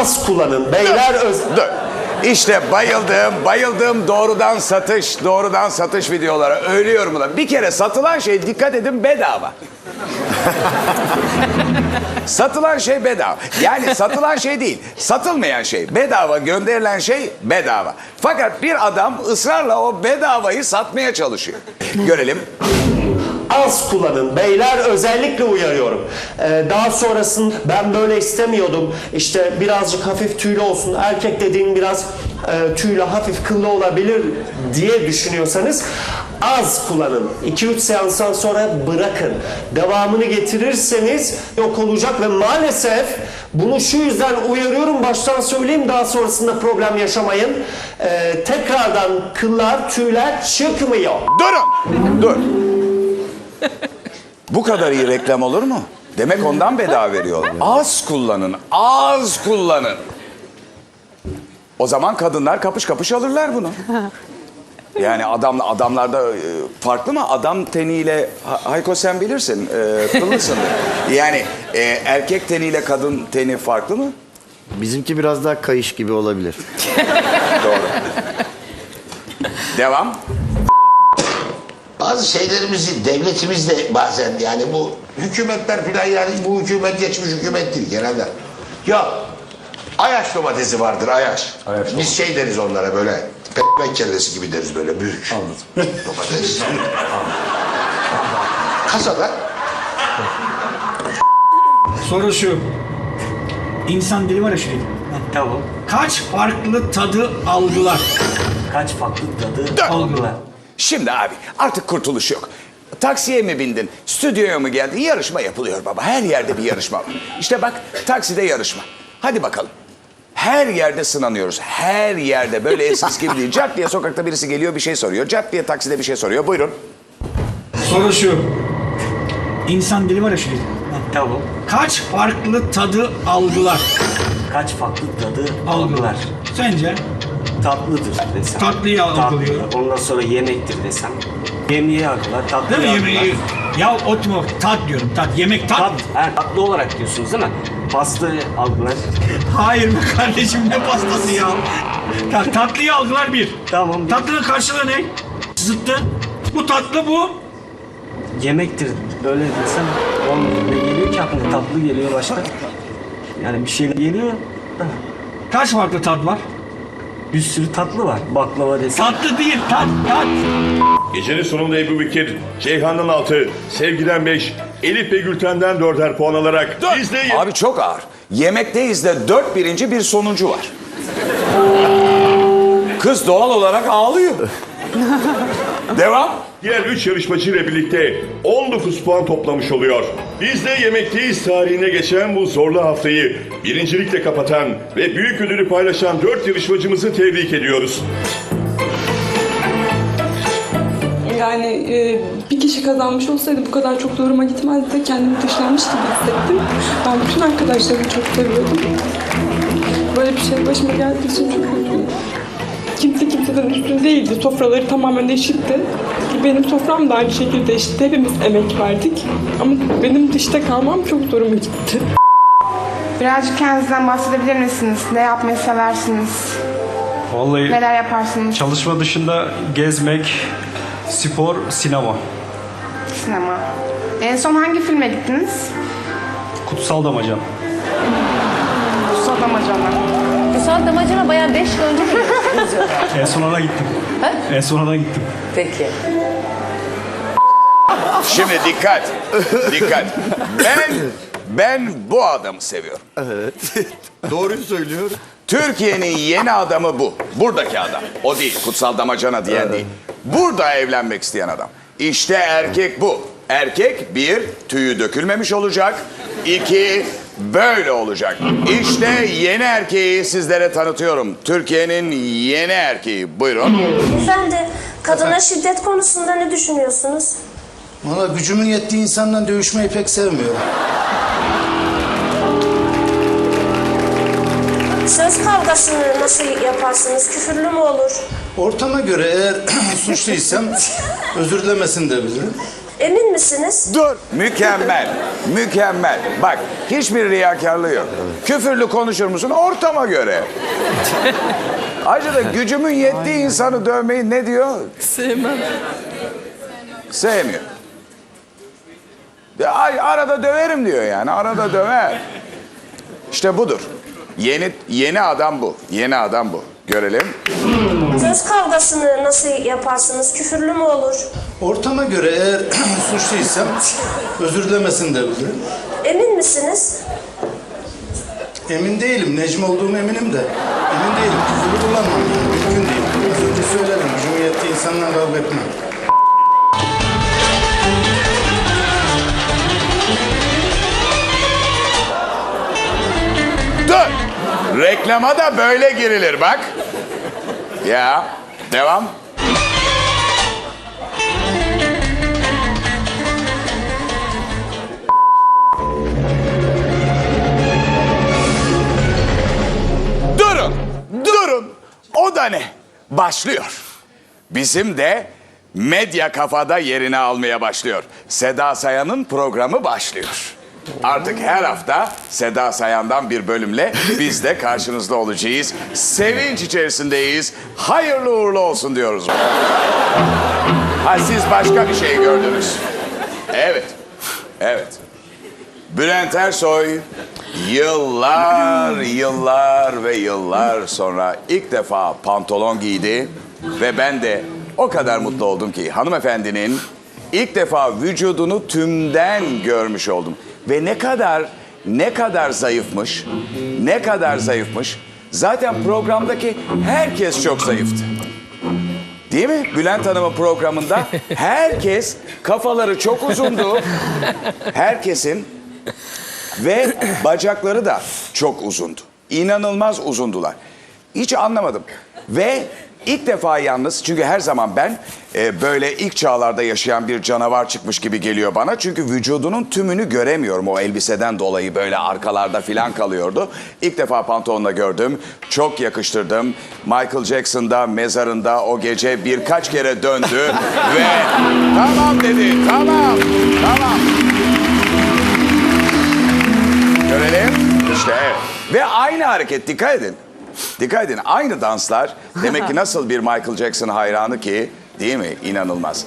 Az kullanın. Beyler öz... Dur. İşte bayıldığım, bayıldığım doğrudan satış, doğrudan satış videoları. Ölüyorum ulan. Bir kere satılan şey dikkat edin bedava. satılan şey bedava. Yani satılan şey değil, satılmayan şey. Bedava gönderilen şey bedava. Fakat bir adam ısrarla o bedavayı satmaya çalışıyor. Görelim. Az kullanın. Beyler özellikle uyarıyorum. Ee, daha sonrasında ben böyle istemiyordum. İşte birazcık hafif tüylü olsun. Erkek dediğin biraz e, tüylü, hafif kıllı olabilir diye düşünüyorsanız az kullanın. 2-3 seanstan sonra bırakın. Devamını getirirseniz yok olacak ve maalesef bunu şu yüzden uyarıyorum. Baştan söyleyeyim daha sonrasında problem yaşamayın. Ee, tekrardan kıllar, tüyler çıkmıyor. Durun. Dur. Bu kadar iyi reklam olur mu? Demek ondan bedava veriyorlar. Az kullanın, az kullanın. O zaman kadınlar kapış kapış alırlar bunu. Yani adam adamlarda e, farklı mı? Adam teniyle Ha- Hayko sen bilirsin. E, kıllısındır. Yani e, erkek teniyle kadın teni farklı mı? Bizimki biraz daha kayış gibi olabilir. Doğru. Devam. Bazı şeylerimizi devletimiz de bazen yani bu hükümetler filan yani bu hükümet geçmiş hükümet değil genelde. Ya Ayaş domatesi vardır Ayaş. Biz şey deriz onlara böyle pekmek kellesi gibi deriz böyle büyük. Anladım. Domates. Kasada Soru şu. İnsan dili var ya şu dil. Tamam. Kaç farklı tadı algılar? Kaç farklı tadı Dön. algılar? Şimdi abi artık kurtuluş yok. Taksiye mi bindin, stüdyoya mı geldin? Yarışma yapılıyor baba. Her yerde bir yarışma var. İşte bak takside yarışma. Hadi bakalım. Her yerde sınanıyoruz. Her yerde böyle eskisi gibi değil. Cart diye sokakta birisi geliyor bir şey soruyor. Cart diye takside bir şey soruyor. Buyurun. Soru şu. İnsan dili var ya şu dil. Tamam. Kaç farklı tadı algılar? Kaç farklı tadı algılar? Sence? Tatlıdır desem. Tatlıyı algılıyor. Ondan sonra yemektir desem. Yemeği algılar, tatlı Değil mi algılar. yemeği? Ya otma tat diyorum tat. Yemek tat. Tat, ha, tatlı olarak diyorsunuz değil mi? Pasta algılar. Hayır be kardeşim ne pastası ya? Ta- tatlıyı algılar bir. Tamam. Tatlının karşılığı ne? Zıttı. Bu tatlı bu. Yemektir böyle desem. Ne geliyor ki aklına? Tatlı geliyor başta. Yani bir şeyler geliyor. da Kaç farklı tat var? Bir sürü tatlı var. Baklava desem. Tatlı değil tat tat. Gecenin sonunda Ebu Bekir, Ceyhan'dan 6, Sevgi'den 5, Elif ve Gülten'den 4'er puan alarak biz de Abi çok ağır. Yemekteyiz de dört birinci bir sonuncu var. Kız doğal olarak ağlıyor. Devam. diğer 3 yarışmacı ile birlikte 19 puan toplamış oluyor. Biz de Yemekteyiz tarihine geçen bu zorlu haftayı birincilikle kapatan ve büyük ödülü paylaşan 4 yarışmacımızı tebrik ediyoruz. Yani e, bir kişi kazanmış olsaydı bu kadar çok zoruma gitmezdi. Kendimi dışlanmış gibi hissettim. Ben bütün arkadaşlarımı çok seviyordum. Böyle bir şey başıma geldiği için çok mutluyum. Kimse kimseden üstün değildi. Sofraları tamamen eşitti. Benim sofram da aynı şekilde eşitti. Hepimiz emek verdik. Ama benim dışta kalmam çok zoruma gitti. Birazcık kendinizden bahsedebilir misiniz? Ne yapmayı seversiniz? Vallahi Neler yaparsınız? çalışma dışında gezmek, spor, sinema. Sinema. En son hangi filme gittiniz? Kutsal Damacan. Kutsal Damacana. Kutsal damacana bayağı 5 yıl önce mi? En son ona gittim. En son ona gittim. Peki. Şimdi dikkat. Dikkat. Ben ben bu adamı seviyorum. Doğruyu söylüyor. Türkiye'nin yeni adamı bu. Buradaki adam. O değil. Kutsal damacana diyen değil. Burada evlenmek isteyen adam. İşte erkek bu. Erkek bir, tüyü dökülmemiş olacak. İki, böyle olacak. İşte yeni erkeği sizlere tanıtıyorum. Türkiye'nin yeni erkeği. Buyurun. Efendi, kadına şiddet konusunda ne düşünüyorsunuz? Valla gücümün yettiği insanla dövüşmeyi pek sevmiyorum. Söz kavgasını nasıl yaparsınız? Küfürlü mü olur? Ortama göre eğer suçluysam özür dilemesini de bilirim. Emin misiniz? Dur. Mükemmel. Mükemmel. Bak hiçbir riyakarlığı yok. Küfürlü konuşur musun? Ortama göre. Ayrıca da gücümün yettiği insanı dövmeyi ne diyor? Sevmem. Sevmiyor. Ya, ay, arada döverim diyor yani. Arada döver. İşte budur. Yeni yeni adam bu. Yeni adam bu. Görelim. Söz kavgasını nasıl yaparsınız? Küfürlü mü olur? Ortama göre eğer suçluysam özür dilemesini de bilirim. Emin misiniz? Emin değilim. Necmi olduğum eminim de. Emin değilim. Küfürü kullanmam yani. Mümkün değil. Az önce söyledim. Gücümün yettiği insanla kavga etmem. Dur. Reklama da böyle girilir bak. Ya. Devam. Durun. Durun. O da ne? Başlıyor. Bizim de medya kafada yerini almaya başlıyor. Seda Sayan'ın programı başlıyor. Artık her hafta Seda Sayan'dan bir bölümle biz de karşınızda olacağız. Sevinç içerisindeyiz. Hayırlı uğurlu olsun diyoruz. Ha siz başka bir şey gördünüz. Evet. Evet. Bülent Ersoy yıllar, yıllar ve yıllar sonra ilk defa pantolon giydi ve ben de o kadar mutlu oldum ki hanımefendinin ilk defa vücudunu tümden görmüş oldum. Ve ne kadar ne kadar zayıfmış, ne kadar zayıfmış. Zaten programdaki herkes çok zayıftı. Değil mi? Bülent Hanım'ın programında herkes kafaları çok uzundu. Herkesin ve bacakları da çok uzundu. İnanılmaz uzundular. Hiç anlamadım. Ve ilk defa yalnız çünkü her zaman ben e, böyle ilk çağlarda yaşayan bir canavar çıkmış gibi geliyor bana. Çünkü vücudunun tümünü göremiyorum o elbiseden dolayı böyle arkalarda filan kalıyordu. İlk defa pantolonla gördüm. Çok yakıştırdım. Michael Jackson'da mezarında o gece birkaç kere döndü ve tamam dedi tamam tamam. Görelim. İşte evet. Ve aynı hareket dikkat edin. Dikkat edin aynı danslar. Demek ki nasıl bir Michael Jackson hayranı ki değil mi? İnanılmaz.